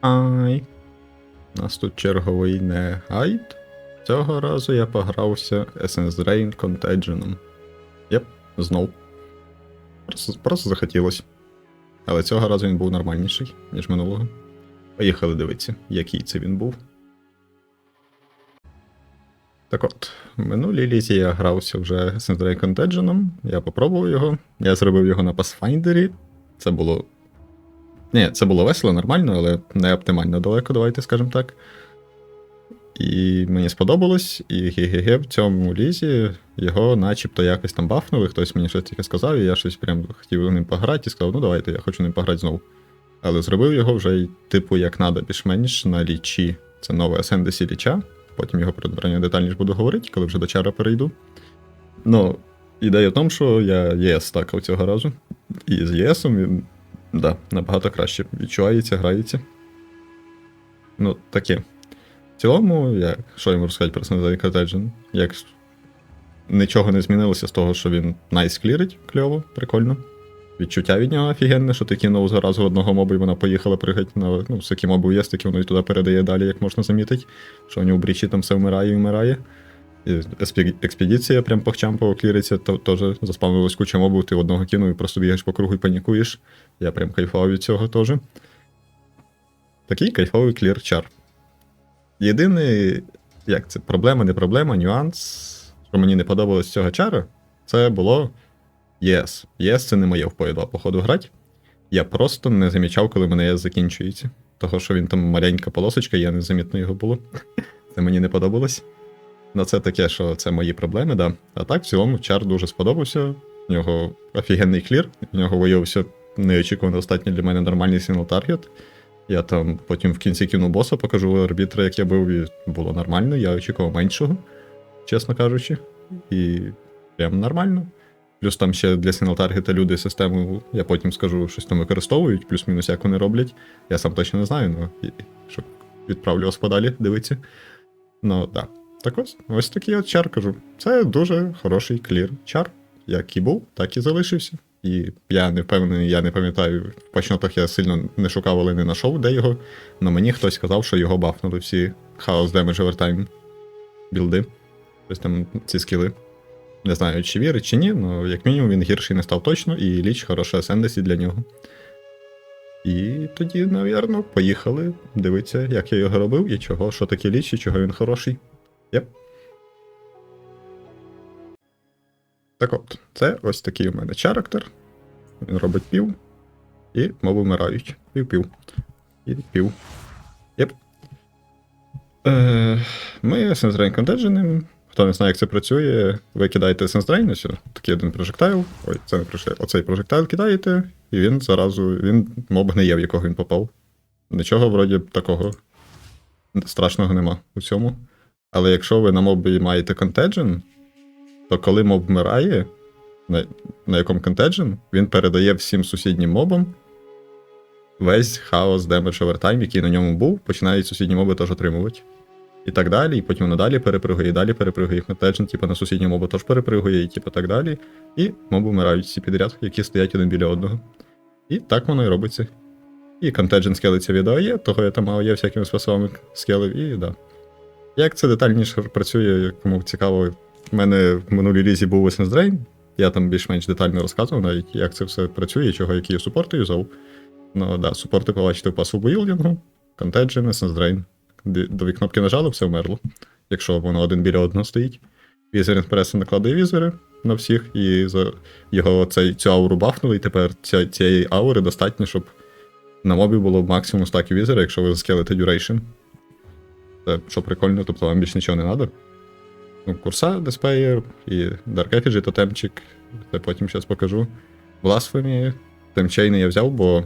Ай. У нас тут черговий не гайд. Цього разу я погрався Essence Drain Contagion. Єп, знов. Просто, просто захотілося. Але цього разу він був нормальніший, ніж минулого. Поїхали дивитися, який це він був. Так от, в минулій лізі я грався вже Essence Drain Contagion. Я попробував його. Я зробив його на Pathfinder. Це було ні, це було весело, нормально, але не оптимально далеко, давайте скажемо так. І мені сподобалось, і ГГГ в цьому лізі його начебто якось там бафнули, хтось мені щось таке сказав, і я щось прям хотів ним пограти і сказав, ну давайте, я хочу ним пограти знову. Але зробив його вже, типу, як надо, більш-менш на лічі. Це нове Асендесі ліча. Потім його про брання детальніше буду говорити, коли вже до чара перейду. Ну, ідея в тому, що я ЄС стакав цього разу. І з ЄСом Да, набагато краще. Відчувається, грається. Ну, таке. В цілому, я, що я можу сказати про Sunday Contagion? Як нічого не змінилося з того, що він найс клірить, кльово, прикольно. Відчуття від нього офігенне, що ти кинув заразу одного моба, і вона поїхала пригати на. Ну, всякі моби є, такі воно і туди передає далі, як можна замітити. Що у нього в брічі там все вмирає і вмирає. Експедиція прям похчампово кліриться, то теж заспавнилась куча мобів, ти одного кинув і просто бігаєш по кругу і панікуєш. Я прям кайфував від цього теж. Такий кайфовий клір чар. Єдиний, як це, проблема, не проблема, нюанс, що мені не подобалось цього чара, це було ЄС. ЄС це не моє в PoE 2, походу, грати. Я просто не замічав, коли мене ЄС закінчується. Того, що він там маленька полосочка, я незамітно його було. Це мені не подобалось. Ну, це таке, що це мої проблеми, да. А так, в цілому, чар дуже сподобався. В нього офігенний клір, в нього виявився неочікувано достатньо для мене нормальний сингл таргет. Я там потім в кінці кіну боса покажу арбітра, як я був, і було нормально, я очікував меншого, чесно кажучи. І прям нормально. Плюс там ще для сингл таргета люди систему, я потім скажу, щось там використовують, плюс-мінус як вони роблять. Я сам точно не знаю, ну, і, щоб відправлю вас подалі, дивіться. Ну, так. Так ось, ось такий от чар кажу. Це дуже хороший клір чар. Як і був, так і залишився. І я не впевнений, я не пам'ятаю, в пачнотах я сильно не шукав, але не знайшов, де його. Але мені хтось сказав, що його бафнули всі Chaos Damage Overtime білди. Тобто там ці скіли. Не знаю, чи вірить, чи ні, але як мінімум він гірший не став точно, і ліч хороша сендесі для нього. І тоді, навірно, поїхали дивитися, як я його робив і чого, що таке ліч, і чого він хороший. Єп. Так от, це ось такий у мене чарактер. Він робить пів. І мови вмирають. Пів-пів. І пів. Єп. Е, ми Сенсдрейн контедженим. Хто не знає, як це працює, ви кидаєте Сенсдрейн, ось такий один прожектайл. Ой, це не прожектайл. Оцей прожектайл кидаєте, і він заразу. Він моб гниє, в якого він попав. Нічого вроді такого страшного нема у цьому. Але якщо ви на мобі маєте контеджен, то коли моб вмирає, на, на якому контеджен, він передає всім сусіднім мобам весь хаос Damage Overtime, який на ньому був, починають сусідні моби теж отримувати. І так далі, і потім воно далі перепригує, і далі перепригує. Контеджен, типу, на сусідню мобу теж перепригує, і типу так далі. І моби вмирають всі підряд, які стоять один біля одного. І так воно і робиться. І контеджен скелиться від АОЄ, того я там АОЄ всякими способами скелив, і да. Як це детальніше працює, кому цікаво, в мене в минулій лізі був Essence Drain, я там більш-менш детально розказував навіть, як це все працює, чого які я супорти юзав. Ну да, супорти побачите в пасу буїлдингу, Contagion, Essence Drain. Дві кнопки нажали, все вмерло. Якщо воно один біля одного стоїть. Візер Інспреса накладає візори на всіх, і за його цей, цю ауру бафнули, і тепер ця, цієї аури достатньо, щоб на мобі було максимум стаків візера, якщо ви заскелите duration. Це що прикольно, тобто вам більше нічого не треба. Ну, Курса, Деспеєр і Dark Effigy, тотемчик. Це потім зараз покажу. Blasphemy, темчейни я взяв, бо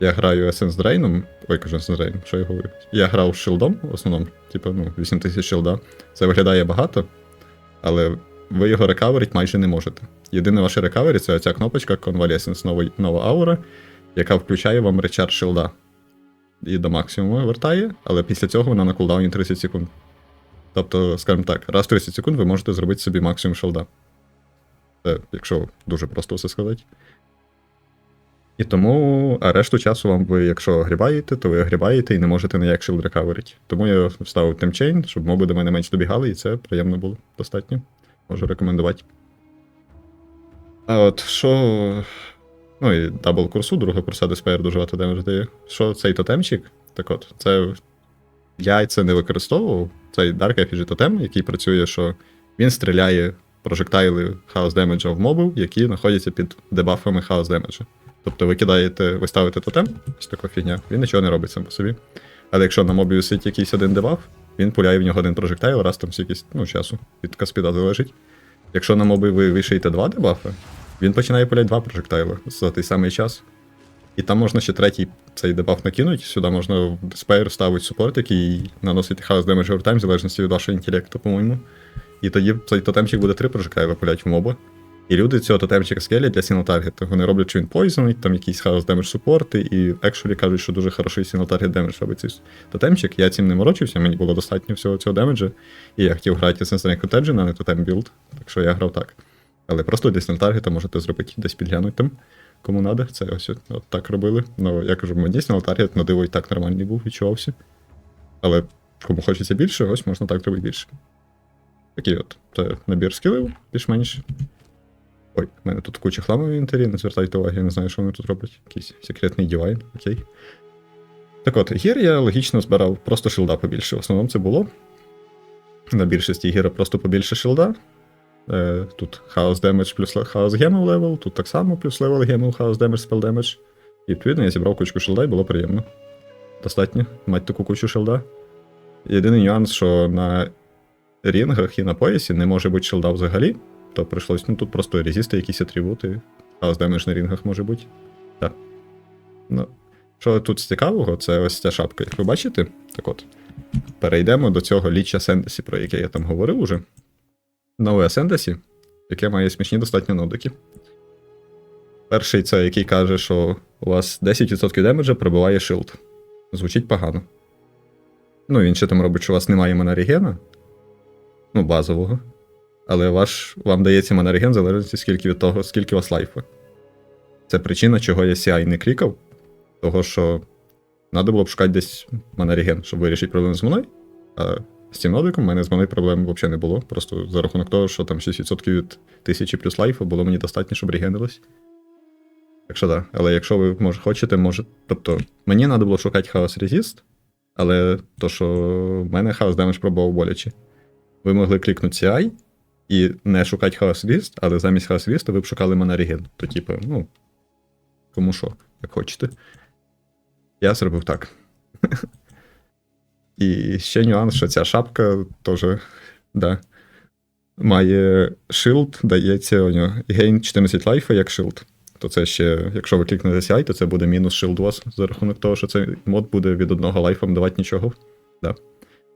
я граю Essence Drain. Ой, кажу Essence Drain, що я говорю? Я грав шилдом в основному, типу, ну, 8000 шилда. Це виглядає багато, але ви його рекаверить майже не можете. Єдине ваше рекавері це оця кнопочка Convalescence нова аура, яка включає вам речар шилда і до максимуму вертає, але після цього вона на кулдауні 30 секунд. Тобто, скажімо так, раз в 30 секунд ви можете зробити собі максимум шелда. Це, якщо дуже просто все сказати. І тому, а решту часу вам ви, якщо огрібаєте, то ви огрібаєте і не можете ніяк shield рекаверити. Тому я вставив темчейн, щоб моби до мене менше добігали, і це приємно було достатньо. Можу рекомендувати. А от що. Ну і дабл курсу, друга курса Despair дуже багато демедж дає. Що цей тотемчик? Так от, це. Я це не використовував. Цей Dark Effigy тотем, який працює, що він стріляє прожектайли хаос демеджа в мобів, які знаходяться під дебафами хаос демеджа. Тобто ви кидаєте, ви ставите тотем, ось така фігня, він нічого не робить сам по собі. Але якщо на мобі висить якийсь один дебаф, він пуляє в нього один прожектайл, раз там скільки ну, часу від каспіда залежить. Якщо на моби ви вишиєте два дебафи, він починає пуляти два прожектайли за той самий час. І там можна ще третій цей дебаф накинути. Сюди можна Despair ставити супорт, який наносить хаос демедж овертайм, в залежності від вашого інтелекту, по-моєму. І тоді цей тотемчик буде три прожектайла пулять в моба. І люди цього тотемчика скелять для сінал таргету. Вони роблять, що він поїзонить, там якийсь хаос демедж супорти, і екшолі кажуть, що дуже хороший сінал таргет демедж робить цей тотемчик. Я цим не морочився, мені було достатньо всього цього демеджа. І я хотів грати Sensor Contagion, а не тотем білд, так що я грав так. Але просто для сінал таргета можете зробити десь підглянути там, кому надо. Це ось от, от так робили. Ну, я кажу, мені сінал таргет на диво і так нормальний був, відчувався. Але кому хочеться більше, ось можна так робити більше. Такий от. Це набір скілів, більш-менш. Ой, в мене тут куча хламу в інвентарі, не звертайте уваги, я не знаю, що вони тут роблять. Якийсь секретний дівайн, окей. Так от, гір я логічно збирав просто шилда побільше. В основному це було. На більшості гіра просто побільше шилда. Е, тут хаос демедж плюс хаос гемов левел, тут так само плюс левел гемов, хаос демедж, спел демедж. І відповідно я зібрав кучку шилда і було приємно. Достатньо мати таку кучу шилда. Єдиний нюанс, що на рінгах і на поясі не може бути шилда взагалі, то прийшлось, ну тут просто резісти якісь атрибути. Хаос демедж на рінгах може бути. Так. Ну, що тут цікавого, це ось ця шапка, як ви бачите. Так от. Перейдемо до цього ліча Сендесі, про яке я там говорив уже. Нове Сендесі, яке має смішні достатньо нодики. Перший це який каже, що у вас 10% демеджа пробиває шилд. Звучить погано. Ну, він ще там робить, що у вас немає монорегена. Ну, базового. Але ваш, вам дається монореген в залежності скільки від того, скільки у вас лайфа. Це причина, чого я CI не клікав. Того, що треба було б шукати десь монореген, щоб вирішити проблему з мною. З цим нодиком в мене з мною проблем взагалі не було. Просто за рахунок того, що там 6% від 1000 плюс лайфа було мені достатньо, щоб регенилось. Так що так. Але якщо ви може, хочете, може. Тобто, мені треба було шукати хаос резіст, але то, що в мене хаос демедж пробував боляче. Ви могли клікнути CI і не шукати хаос ліст, але замість хаос лісту ви б шукали монореген. То, типу, ну. Кому що, як хочете. Я зробив так. І ще нюанс, що ця шапка теж, да, має шилд, дається у нього гейн 14 лайфа як шилд. То це ще, якщо ви клікнете CI, то це буде мінус шилд вас за рахунок того, що цей мод буде від одного лайфа давати нічого. Да.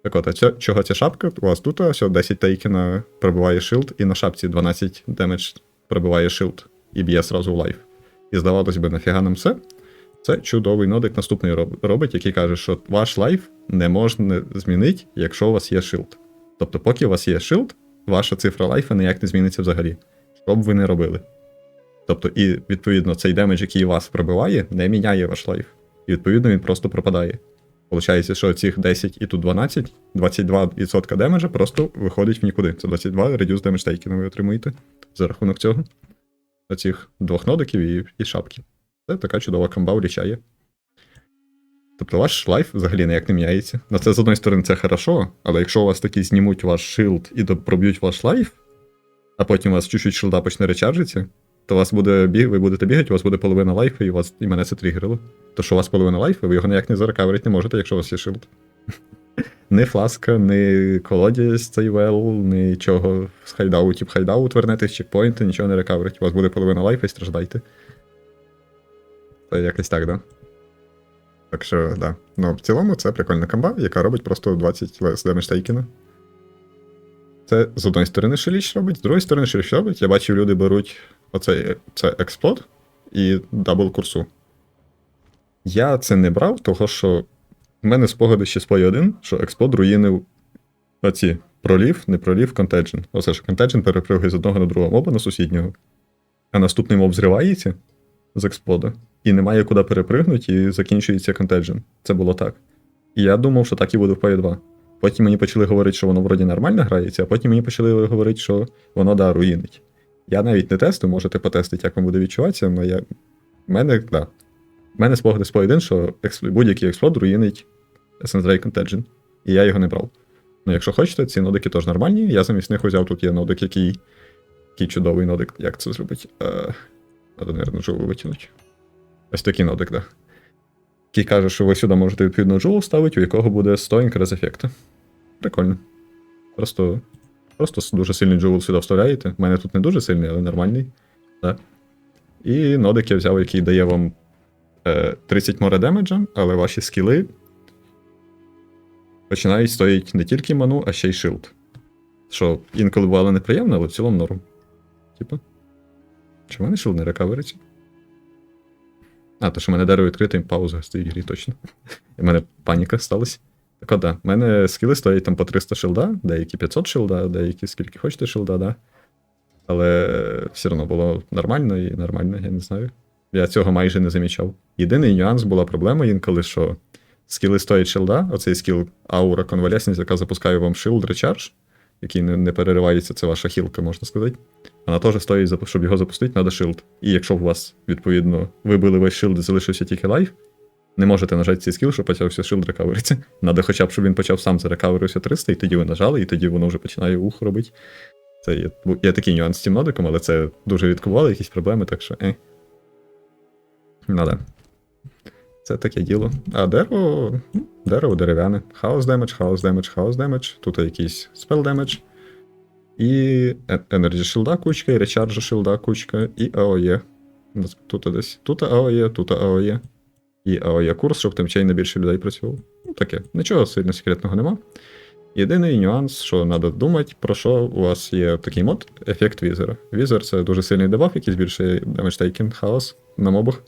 Так от, а ця, чого ця шапка? У вас тут ось 10 тейкена пробиває шилд, і на шапці 12 демедж пробиває шилд і б'є сразу в лайф. І здавалось би, нафіга нам все. Це чудовий нодик наступний робить, який каже, що ваш лайф не можна змінити, якщо у вас є шилд. Тобто, поки у вас є шилд, ваша цифра лайфа ніяк не зміниться взагалі. Що б ви не робили. Тобто, і відповідно цей демедж, який вас пробиває, не міняє ваш лайф. І відповідно він просто пропадає. Получається, що цих 10 і тут 12, 22% демеджа просто виходить в нікуди. Це 22 reduce damage taken ви отримуєте за рахунок цього. Оцих двох нодиків і, і шапки. Це така чудова комба влічає. Тобто ваш лайф взагалі ніяк не міняється. На це з одної сторони це хорошо, але якщо у вас такі знімуть ваш шилд і проб'ють ваш лайф, а потім у вас чуть-чуть шилда почне речаржитися, то вас буде біг, ви будете бігати, у вас буде половина лайфа, і, у вас, і мене це тригерило. То що у вас половина лайфа, ви його ніяк не зарекаверити не можете, якщо у вас є шилд. Ні фласка, ні колодязь цей вел, нічого з хайдаутів хайдаут вернете з чекпоінти, нічого не рекаверить. У вас буде половина лайфа і страждайте. Це якось так, да? Так що, да. Ну, в цілому, це прикольна комба, яка робить просто 20 лес демедж тейкена. Це з одної сторони Шеліч робить, з другої сторони Шеліч робить. Я бачив, люди беруть оцей це експлод і дабл курсу. Я це не брав, того що в мене спогади ще з Play 1, що експлод руїнив оці пролів, не пролів, контеджен. Оце що контеджен перепригує з одного на другого моба на сусіднього, а наступний моб зривається з експлода, і немає куди перепригнути, і закінчується контеджен. Це було так. І я думав, що так і буде в PvE 2. Потім мені почали говорити, що воно вроді нормально грається, а потім мені почали говорити, що воно да, руїнить. Я навіть не тестую, можете потестити, як вам буде відчуватися, але я. В мене, да. В мене спогади 1, що будь-який експлод руїнить Ray Contagion. І я його не брав. Ну, якщо хочете, ці нодики теж нормальні. Я замість них взяв тут є нодик, який. Який чудовий нодик. Як це зробити? Е... Надо, мабуть, джоу витягнути. Ось такий нодик, так. Да. Який каже, що ви сюди можете відповідно джоу ставити, у якого буде 100 інкрез ефекта. Прикольно. Просто. Просто дуже сильний джоул сюди вставляєте. У мене тут не дуже сильний, але нормальний. Да. І нодик я взяв, який дає вам е, 30 море демеджа, але ваші скіли починають стоїть не тільки ману, а ще й шилд. Що інколи бувало неприємно, але в цілому норм. Типа. Чи в мене шилд не рекавериться? А, то що мене дерево відкрите, пауза стоїть в грі точно. І в мене паніка сталася. Так от, да. В мене скіли стоять там по 300 шилда, деякі 500 шилда, деякі скільки хочете шилда, да. Але все одно було нормально і нормально, я не знаю. Я цього майже не замічав. Єдиний нюанс була проблема інколи, що скіли стоять шилда, оцей скіл аура конвалесність, яка запускає вам шилд речардж, який не, не переривається, це ваша хілка, можна сказати. Вона теж стоїть, запу- щоб його запустити, треба шилд. І якщо у вас, відповідно, вибили весь шилд і залишився тільки лайф, не можете нажати цей скіл, щоб почався шилд рекавериться. Надо хоча б, щоб він почав сам зарекаверився 300, і тоді ви нажали, і тоді воно вже починає ух робити. Це є, є такий нюанс з цим нодиком, але це дуже рідкувало, якісь проблеми, так що. Е. Ну да. Це таке діло. А дерево. Дерево дерев'яне. Хаос демедж, хаос демедж, хаос демедж. Тут якийсь спел демедж. І е- Energy шилда кучка, і речарджа шилда кучка, і АОЄ. Тут десь. Тут АОЄ, тут АОЄ. І АОЄ курс, щоб тим чей на більше людей працював. Ну таке. Нічого сильно секретного нема. Єдиний нюанс, що треба думати, про що у вас є такий мод ефект візера. Візер це дуже сильний дебаф, який збільшує taking хаос на мобах.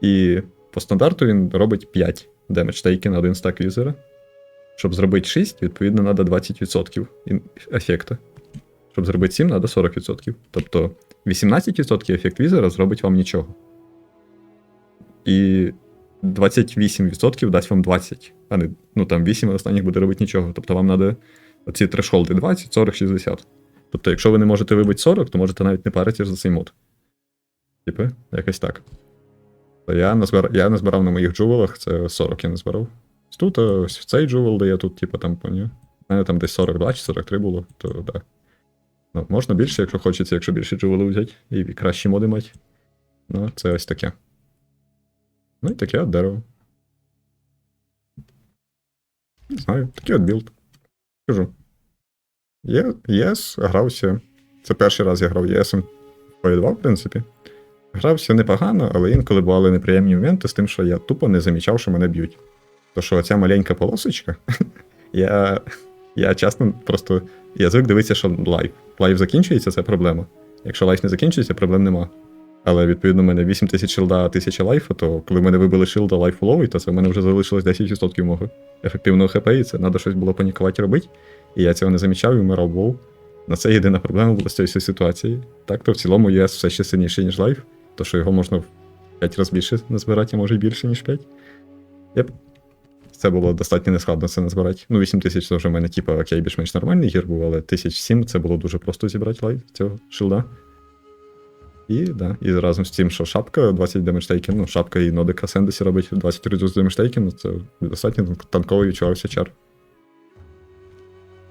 І по стандарту він робить 5 damage taking на один стак візера. Щоб зробити 6, відповідно, треба 20% ін- ефекта. Щоб зробити 7, треба 40%. Тобто 18% ефект візера зробить вам нічого. І 28% дасть вам 20, а не ну там 8 останніх буде робити нічого. Тобто вам треба оці трешхолди 20, 40, 60. Тобто, якщо ви не можете вибити 40, то можете навіть не паритися за цей мод. Типи, якось так. Я назбирав, я назбирав на моїх джувелах, це 40 я назбирав. Тут ось в цей джувел дає тут, типу, там поняв. У мене там десь 42 чи 43 було, то да. Ну, можна більше, якщо хочеться, якщо більше джувелів взяти, і кращі моди мати. Ну, це ось таке. Ну і таке от дерево. Не знаю, такий от білд. Кажу. Є, ЄС грався. Це перший раз я грав ЄСом в 2, в принципі. Грався непогано, але інколи бували неприємні моменти з тим, що я тупо не замічав, що мене б'ють. То що оця маленька полосочка, я, я часто просто. Я звик дивитися, що лайв. Лайв закінчується, це проблема. Якщо лайф не закінчується, проблем нема. Але відповідно, в мене 8 тисяч шилда, 1000 лайфа, то коли в мене вибили шилда лайф уловий, то це в мене вже залишилось 10% мого ефективного хп, і це треба щось було панікувати робити. І я цього не замічав і вмирав був. На це єдина проблема була з цією ситуацією. Так, то в цілому ЄС все ще сильніший, ніж лайф, то що його можна в 5 разів більше назбирати, а може більше, ніж 5. Єп. Це було достатньо нескладно це назбирати. Ну, 8 тисяч це вже в мене, типу, окей, більш-менш нормальний гір був, але 1007 це було дуже просто зібрати лайф цього шилда. І, да, і разом з тим, що шапка 20 демеджтейкін, ну, шапка і нодика Сендесі робить 20 редюс демеджтейкін, це достатньо танковий відчувався чар.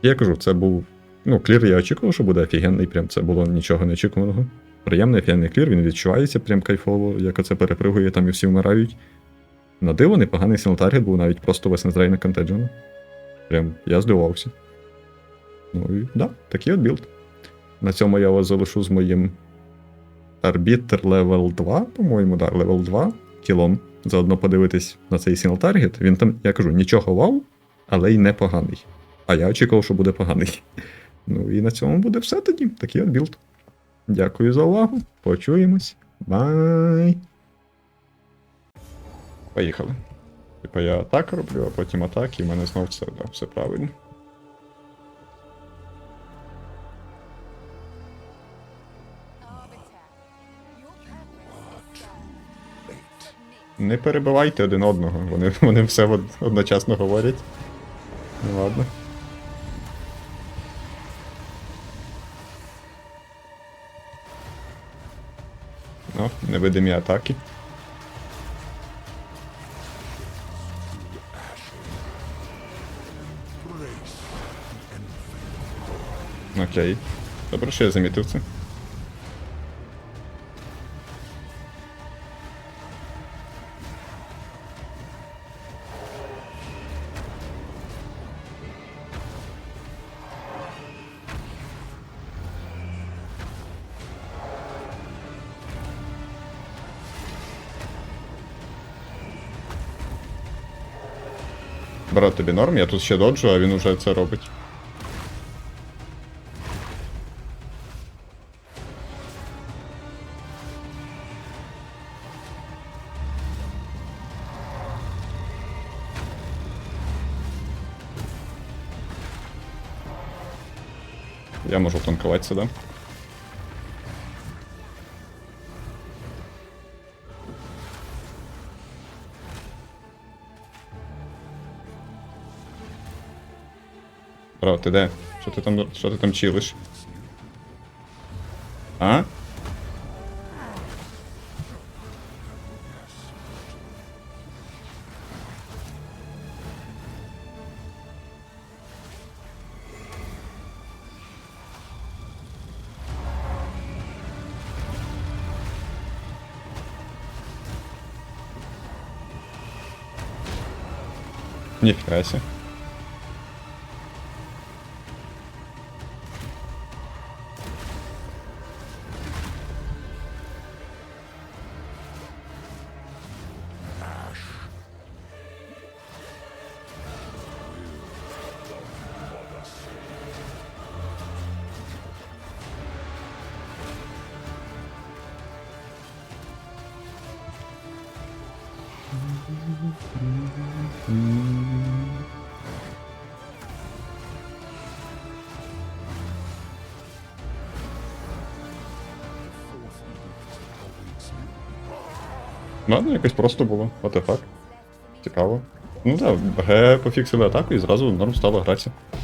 Я кажу, це був. Ну, клір я очікував, що буде офігенний, прям це було нічого неочікуваного. Приємний офігенний клір, він відчувається прям кайфово, як оце перепригує, там і всі вмирають. На диво, непоганий синл-таргет був навіть просто весь на контеджена. Прям я здивувався. Ну і да, такий от білд. На цьому я вас залишу з моїм арбітр левел 2, по-моєму, да, левел 2 кілом. Заодно подивитись на цей сінл таргет. Він там, я кажу, нічого вау, але й непоганий. А я очікував, що буде поганий. Ну і на цьому буде все тоді. Такий от білд. Дякую за увагу. Почуємось. Бай. Поїхали. Типа я атак роблю, а потім атак, і в мене знов все, да, все правильно. Не перебивайте один одного, вони, вони все од- одночасно говорять. Ну ладно. О, невидимі атаки. Окей. Добре, що я замітив це. Брат, тобі норм, я тут ще доджу, а він уже це робить. Я можу танкувати сюди. Бро, ти де? Що ти там, що ти там чилиш? Ніфіга сі. Ладно, якось просто було. What the fuck. Цікаво. Ну так, да, Г пофіксили атаку і зразу норм стало гратися. Ну,